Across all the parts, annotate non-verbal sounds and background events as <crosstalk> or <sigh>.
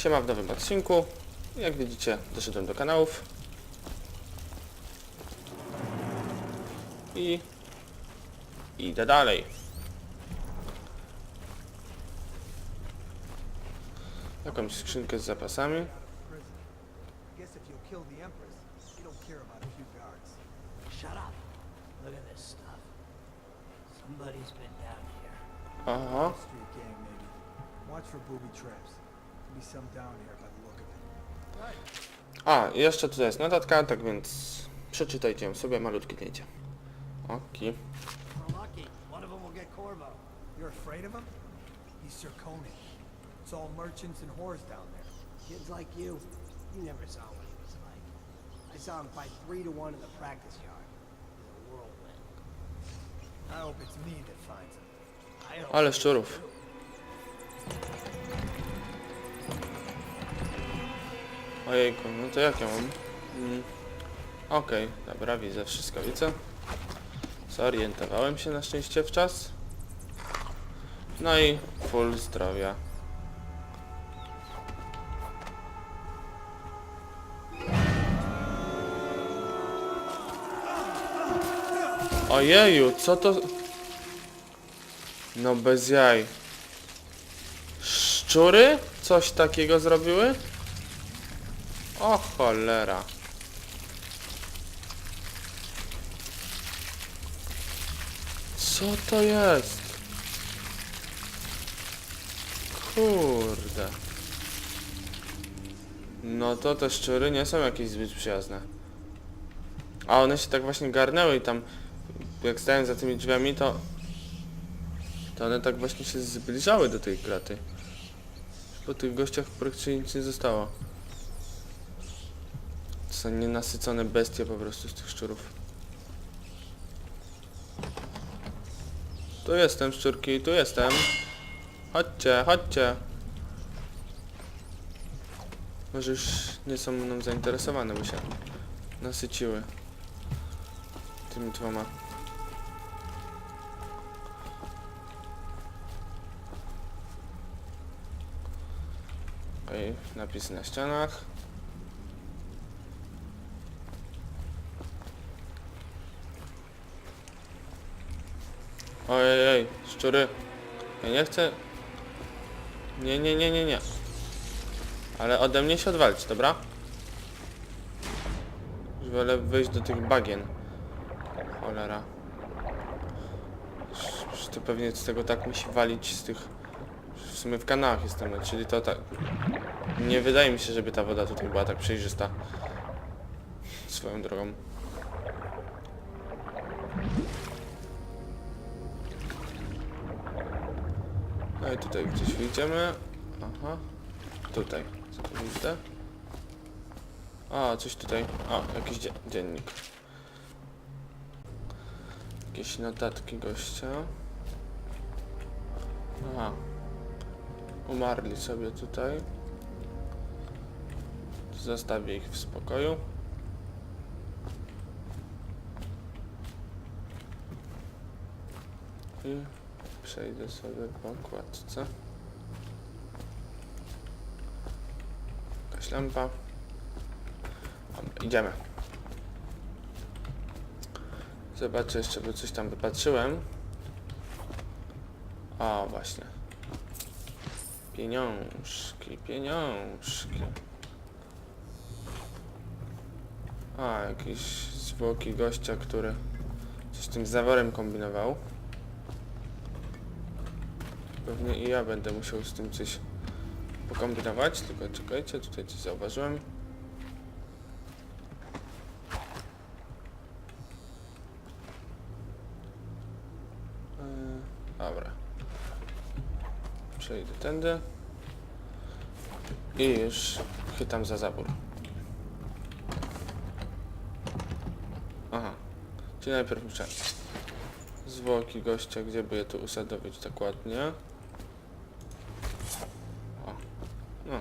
Siema w nowym odcinku. Jak widzicie, doszedłem do kanałów. I idę dalej. Jakąś skrzynkę z zapasami. Aha. Watch for booby traps. A, jeszcze tutaj jest notatka, tak więc przeczytajcie ją sobie, malutkie zdjęcie. Oki. It's all merchants and whores down there. Kids like you, you never saw what he was like. I saw him fight three to one in the practice yard. He's a whirlwind. I hope it's me that finds him. Ale szczurów. Ojejku, no to jak ja mam? Mm. Okej, dobra, widzę wszystko, widzę. Zorientowałem się na szczęście w czas. No i full zdrowia. Ojeju, co to... No bez jaj. Szczury? Coś takiego zrobiły? O cholera. Co to jest? Kurde. No to te szczury nie są jakieś zbyt przyjazne. A one się tak właśnie garnęły i tam jak stałem za tymi drzwiami to to one tak właśnie się zbliżały do tej kraty. Po tych gościach praktycznie nic nie zostało. To są nienasycone bestie po prostu z tych szczurów. Tu jestem szczurki, tu jestem. Chodźcie, chodźcie. Może już nie są mną zainteresowane, bo się nasyciły. Tymi dwoma. Oj, napisy na ścianach. Ojej, ej, szczury. Ja nie chcę... Nie, nie, nie, nie, nie. Ale ode mnie się odwalić, dobra? Już wolę wyjść do tych bagien. Cholera. To pewnie z tego tak musi walić z tych... W sumie w kanałach jestem, no, czyli to tak... Nie wydaje mi się, żeby ta woda tutaj była tak przejrzysta. Swoją drogą. No i tutaj gdzieś wyjdziemy. Aha. Tutaj. Co tu widzę? A, coś tutaj. O, jakiś dzie dziennik. Jakieś notatki gościa. Aha. Umarli sobie tutaj. Zostawię ich w spokoju. I przejdę sobie po kładce. Jakaś lampa. Idziemy. Zobaczę jeszcze, bo coś tam wypatrzyłem. O, właśnie. Pieniążki, pieniążki. A, jakieś zwłoki gościa, który coś z tym zaworem kombinował. Pewnie i ja będę musiał z tym coś pokombinować, tylko czekajcie, tutaj coś zauważyłem. Yy, Dobra. Przejdę tędy. I już chytam za zabór. Aha. Czyli najpierw muszę zwłoki gościa, gdzie by je tu usadowić tak ładnie. O. No.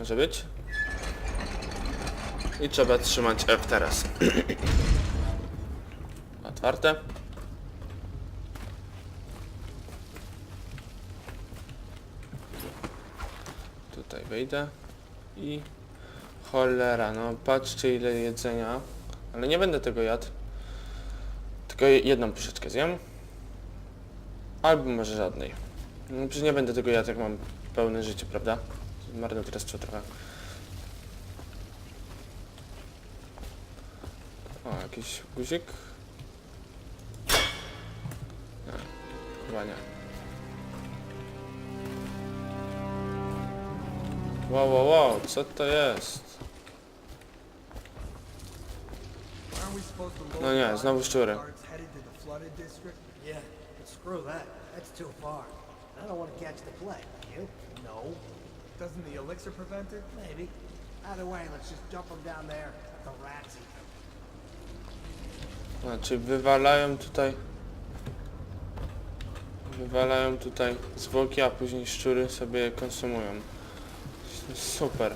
Może być? I trzeba trzymać F teraz. <clears throat> Otwarte. Tu Tutaj wejdę i cholera, no patrzcie ile jedzenia. Ale nie będę tego jadł. Tylko je- jedną puszeczkę zjem. Albo może żadnej. No, przecież nie będę tego jadł jak mam pełne życie, prawda? Marnotrawstwo trochę. O, jakiś guzik. Nie, chyba nie. Wow, wow, wow, co to jest? No nie, znowu szczury. Yeah, screw that. That's too far. I don't want to catch the plague. You? No. Doesn't the elixir prevent it? Maybe. Either way, let's just dump them down there. The rats eat them. Znaczy wywalają tutaj wywalają tutaj zwłoki, a później szczury sobie je konsumują. Super.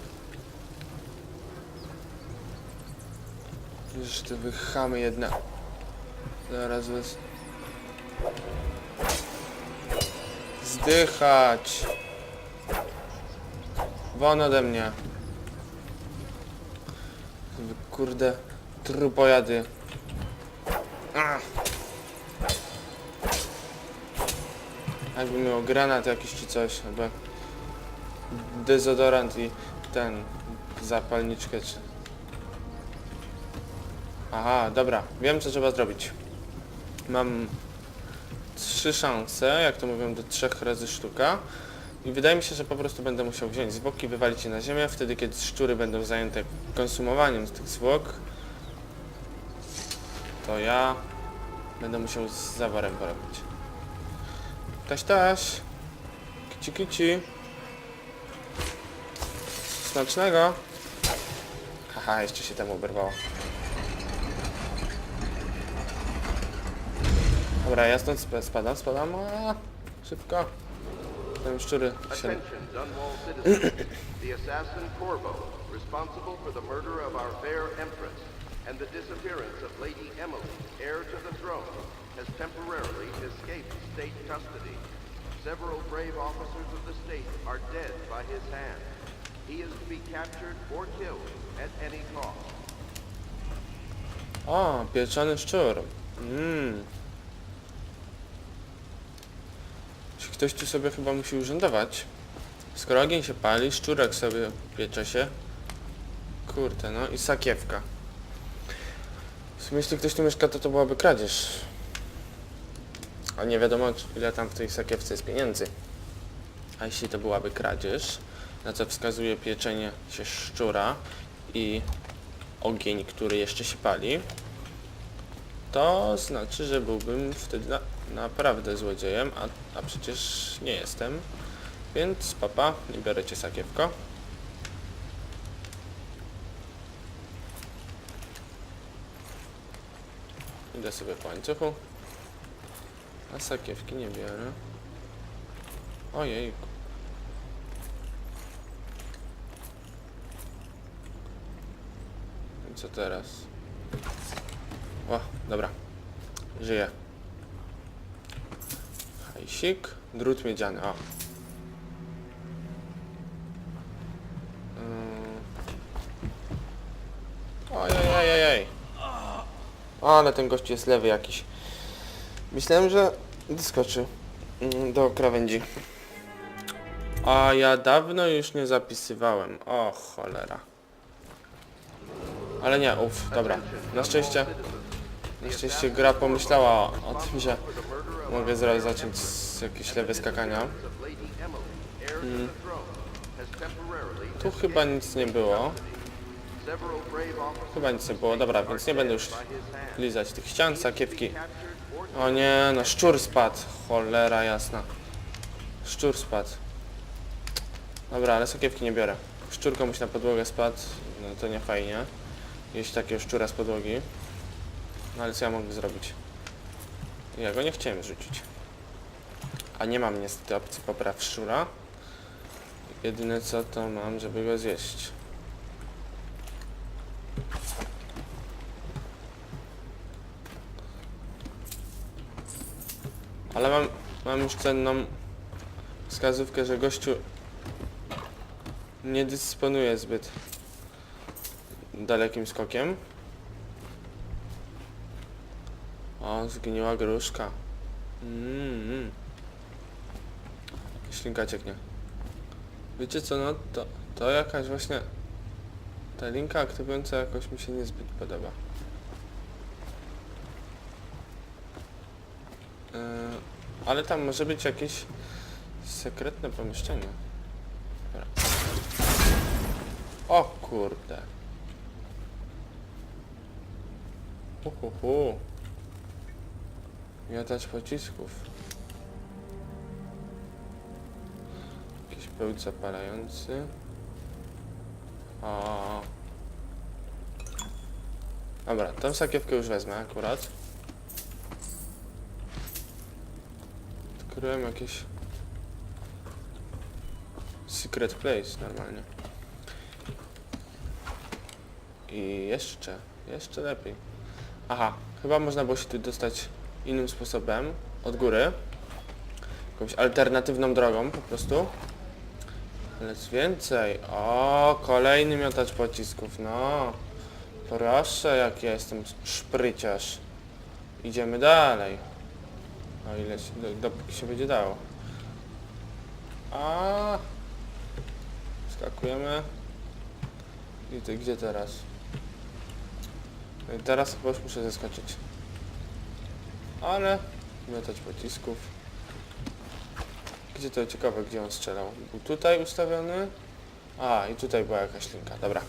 Już te wychamy jedna. Zaraz was... Zdychać! Won ode mnie. Kurde, trupojady. Ach. Jakby miał granat jakiś czy coś, albo dezodorant i ten, zapalniczkę czy... Aha, dobra, wiem co trzeba zrobić. Mam trzy szanse, jak to mówią, do trzech razy sztuka. I wydaje mi się, że po prostu będę musiał wziąć zwłoki, wywalić je na ziemię, wtedy kiedy szczury będą zajęte konsumowaniem tych zwłok, to ja będę musiał z zaworem porobić. Taś, taś. Kici, kici. Smacznego. Haha, jeszcze się temu oberwało. Dobra, ja stąd sp- spadam, spadam. A, szybko. Tam szczury się... Attention, Dunwall citizens. the assassin Corvo, responsible for the murder of our fair empress and the disappearance of Lady Emily, heir to the throne, has temporarily escaped state custody. Several brave officers of the state are dead by his hand. He is to be captured or killed at any cost. O, pieczony szczur. Mmm. Ktoś tu sobie chyba musi urzędować? Skoro ogień się pali, szczurek sobie piecze się. Kurde, no i sakiewka. W sumie jeśli ktoś tu mieszka, to to byłaby kradzież. A nie wiadomo, ile tam w tej sakiewce jest pieniędzy. A jeśli to byłaby kradzież, na co wskazuje pieczenie się szczura i ogień, który jeszcze się pali, to znaczy, że byłbym wtedy na, naprawdę złodziejem, a, a przecież nie jestem. Więc papa, nie biorę cię sakiewko. Idę sobie po łańcuchu. A sakiewki nie biorę. Ojejku. I co teraz? O, dobra. Żyję. Hajsik. Drut miedziany, o. Ym. Ojej, Ale ten gość jest lewy jakiś. Myślałem, że doskoczy mm, do krawędzi. A ja dawno już nie zapisywałem. O cholera. Ale nie, uff, dobra. Na szczęście, na szczęście gra pomyślała o, o tym, że mogę zaraz zacząć z jakieś lewe skakania. Temporarily Tu chyba nic nie było. Chyba nic nie było, dobra, więc nie będę już lizać tych ścian, sakiewki. O nie, no szczur spadł. Cholera jasna. Szczur spadł. Dobra, ale sakiewki nie biorę. Szczur komuś na podłogę spadł, no to nie fajnie. Jeść takiego szczura z podłogi. No ale co ja mogę zrobić? Ja go nie chciałem rzucić. A nie mam niestety opcji popraw szczura. Jedyne co to mam, żeby go zjeść. Ale mam, mam już cenną wskazówkę, że gościu nie dysponuje zbyt dalekim skokiem. O, zgniła gruszka. Mm, mm. Ślinka cieknie. Wiecie co, no to, to jakaś właśnie... Ta linka aktywująca jakoś mi się niezbyt podoba. Yy, ale tam może być jakieś sekretne pomieszczenie. Dobra. O kurde. Uhuhu. Miotać pocisków. Jakiś pełt zapalający. O. Dobra, tą sakiewkę już wezmę akurat. Odkryłem jakieś secret place normalnie. I jeszcze, jeszcze lepiej. Aha, chyba można było się tu dostać innym sposobem, od góry. Jakąś alternatywną drogą po prostu. Jest więcej. O, kolejny miotacz pocisków, no. Proszę, jak ja jestem szpryciarz. Idziemy dalej. O ile się, do, dopóki się będzie dało. A Skakujemy. I ty, gdzie teraz? No Teraz chyba już muszę zeskoczyć. Ale miotać pocisków. Gdzie to ciekawe, gdzie on strzelał? Był tutaj ustawiony? A, i tutaj była jakaś linka, dobra.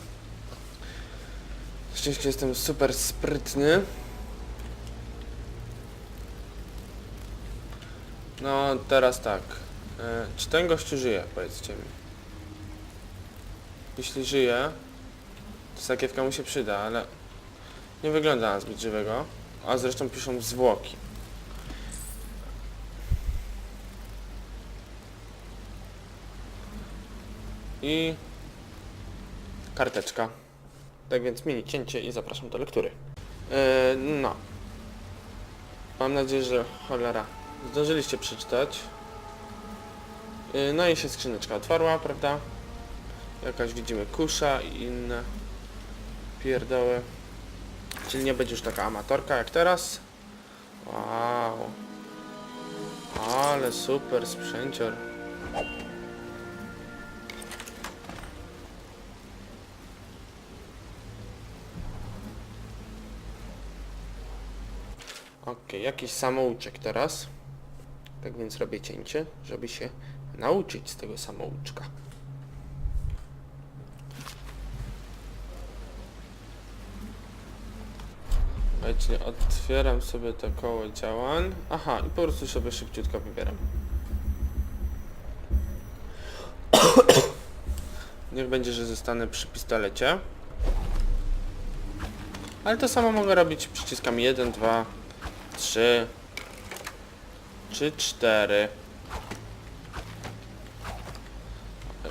Szczęście jestem super sprytny. No, teraz tak. E, czy ten gościu żyje, powiedzcie mi? Jeśli żyje, to sakiewka mu się przyda, ale nie wygląda na zbyt żywego. A zresztą piszą zwłoki. I karteczka. Tak więc mini cięcie i zapraszam do lektury. Yy, no. Mam nadzieję, że cholera zdążyliście przeczytać. Yy, no i się skrzyneczka otwarła, prawda? Jakaś widzimy kusza i inne pierdoły. Czyli nie będzie już taka amatorka jak teraz. Wow. Ale super sprzęcior. Ok, jakiś samouczek teraz. Tak więc robię cięcie, żeby się nauczyć z tego samouczka. Słuchajcie, otwieram sobie to koło działań. Aha, i po prostu sobie szybciutko wybieram. <coughs> Niech będzie, że zostanę przy pistolecie. Ale to samo mogę robić przyciskami 1, 2, 3 czy 4.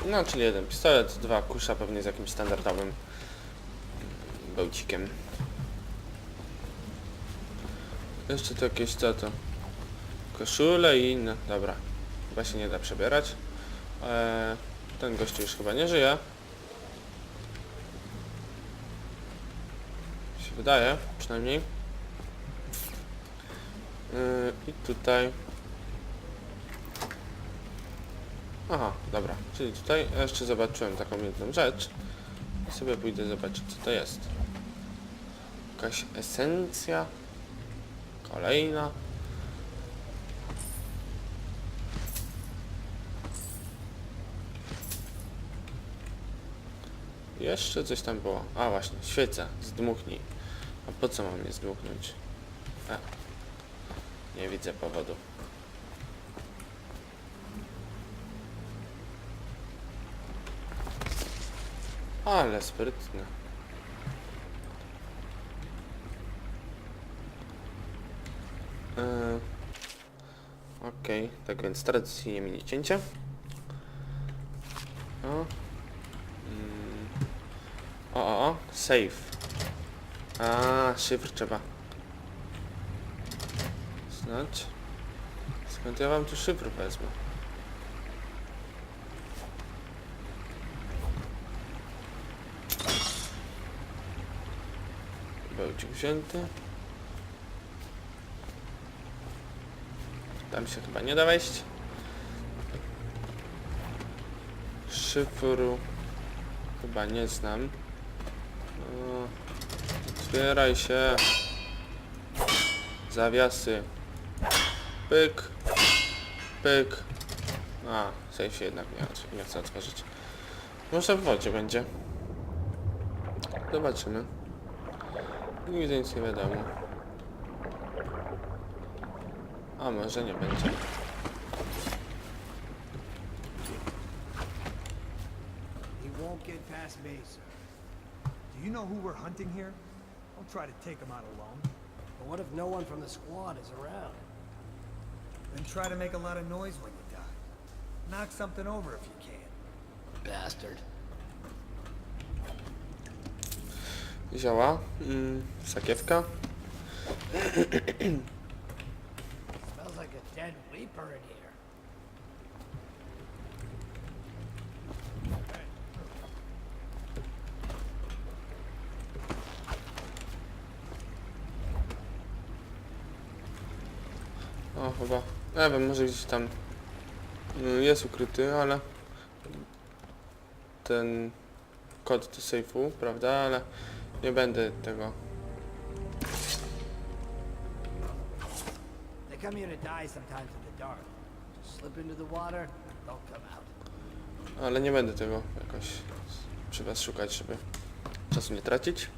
No, czyli jeden pistolet, dwa kusza pewnie z jakimś standardowym bełcikiem. Jeszcze to jakieś co to? Koszule i inne. Dobra. Chyba się nie da przebierać. Eee, ten gościu już chyba nie żyje. Się wydaje, przynajmniej. Eee, I tutaj. Aha, dobra. Czyli tutaj jeszcze zobaczyłem taką jedną rzecz. I sobie pójdę zobaczyć co to jest. Jakaś esencja. Kolejna. Jeszcze coś tam było. A właśnie, świeca. Zdmuchnij. A po co mam je zdmuchnąć? A. Nie widzę powodu. Ale sprytne. Eee, Okej, tak więc tradycyjnie mini cięcie. O. Mm. o, o, o, save. A, szyfr trzeba. Znaczy, skąd ja wam tu szyfr wezmę? Bełcik wzięty. Tam się chyba nie da wejść. Szyfru chyba nie znam. No, otwieraj się. Zawiasy. Pyk. Pyk. A, w sensie jednak nie, nie chcę otworzyć. Może w wodzie będzie. Zobaczymy. Nigdy nic nie wiadomo. A może nie będzie. He won't get past me, sir. Do you know who we're hunting here? Don't try to take him out alone. But what if no one from the squad is around? Then try to make a lot of noise when you die. Knock something over if you can. Bastard. Zioła. Mm, sakiewka. Smells like a dead weeper in here. Nie wiem, może gdzieś tam mm, jest ukryty, ale ten kod do sejfu, prawda? Ale nie będę tego. They come here to die sometimes in the dark. Just slip into the water, don't come out. Ale nie będę tego jakoś przy was szukać, żeby czasu nie tracić.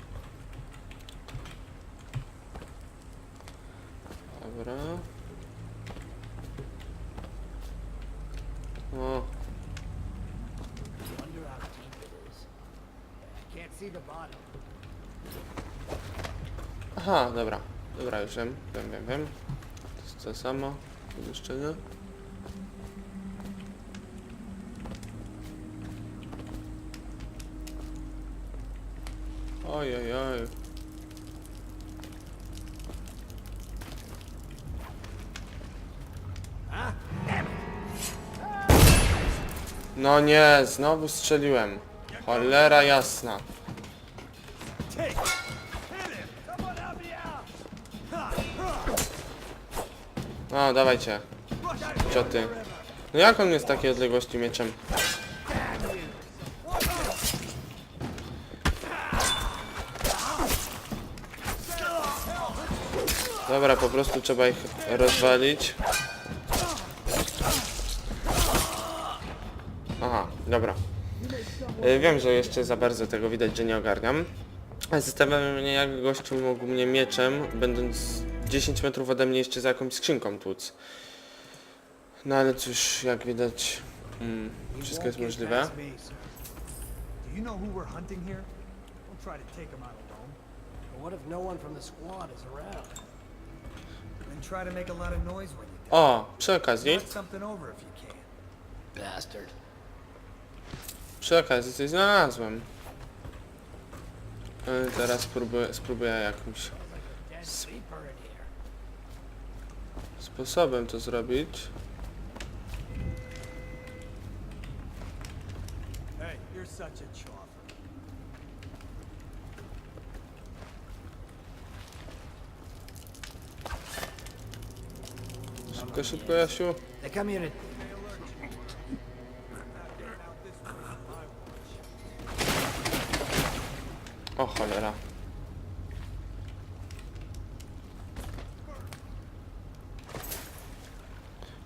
Dobra. O, Wonder how deep it is. I can't see the aha, dobra. Dobra, już wiem, wiem, wiem, wiem. To jest to samo. Umieszczenie. Oj, oj, oj. No nie, znowu strzeliłem. Cholera jasna. No, dawajcie. Cioty. No jak on jest takiej odległości mieczem? Dobra, po prostu trzeba ich rozwalić. Dobra. Y, Wiem, że jeszcze za bardzo tego widać, że nie ogarniam. Ale Zastanawiam mnie, jak gościu mógł mnie mieczem, będąc 10 metrów ode mnie jeszcze za jakąś skrzynką tłuc. No ale cóż, jak widać, mm, wszystko jest możliwe. past me, sir. Do you know who we're hunting here? Don't try to take him out alone. But what if no one from the squad is around? Then try to make a lot of noise when you die. O, przy okazji, Knock something over if you can. Bastard. Przy okazji coś znalazłem. E, Teraz spróbuję, spróbuję jakimś here. sposobem to zrobić. Szybko, szybko, Jasiu. Cholera.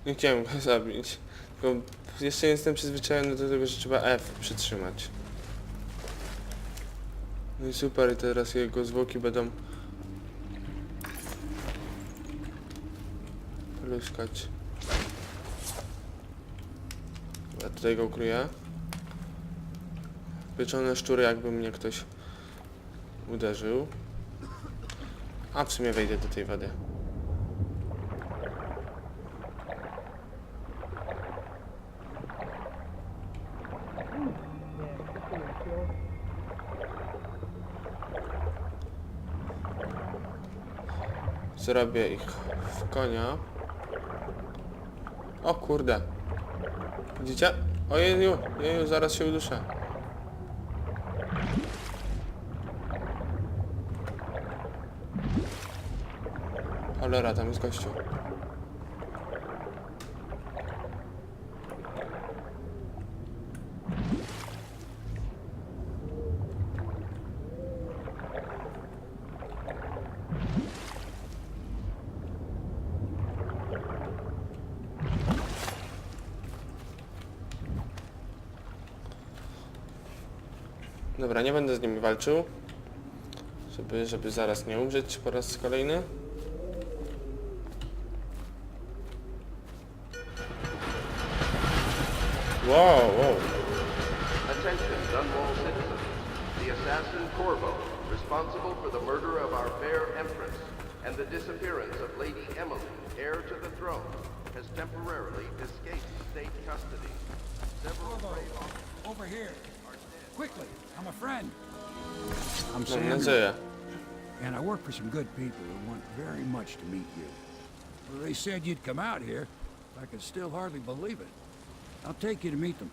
Nie chciałem go <laughs> zabić. Tylko jeszcze nie jestem przyzwyczajony do tego, że trzeba F przytrzymać. No i super, teraz jego zwłoki będą luskać. Ja tutaj go ukryję. Pieczone szczury, jakby mnie ktoś uderzył. A w sumie wejdę do tej wody. Zrobię ich w konia. O kurde. Widzicie? Ojeju, jeju, zaraz się uduszę. Cholera, tam jest gościu. Dobra, nie będę z nimi walczył. Żeby, żeby zaraz nie umrzeć po raz kolejny. Wow, wow. Attention, Dunwall citizens. The assassin Corvo, responsible for the murder of our fair empress and the disappearance of Lady Emily, heir to the throne, has temporarily escaped state custody. Several brave officers Over here. Quickly, I'm a friend. I'm Mam and I work for some good people who want very much to meet you. Well, they said you'd come out here. I can still hardly believe it. I'll take you to meet them.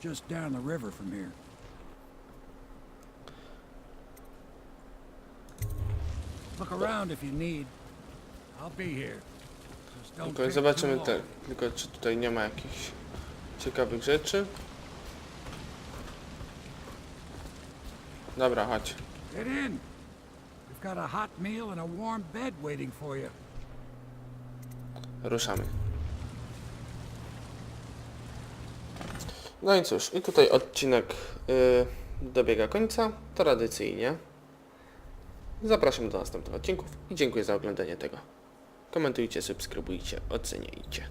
Just down the river from here. Look around if you need. I'll be here. Tylko zobaczymy te, tylko czy tutaj nie ma jakichś ciekawych rzeczy. Dobra, chodź. Get in. We've got a hot meal and a warm bed waiting for you. Ruszamy. No i cóż, i tutaj odcinek y, dobiega końca, tradycyjnie. Zapraszam do następnych odcinków i dziękuję za oglądanie tego. Komentujcie, subskrybujcie, oceniajcie.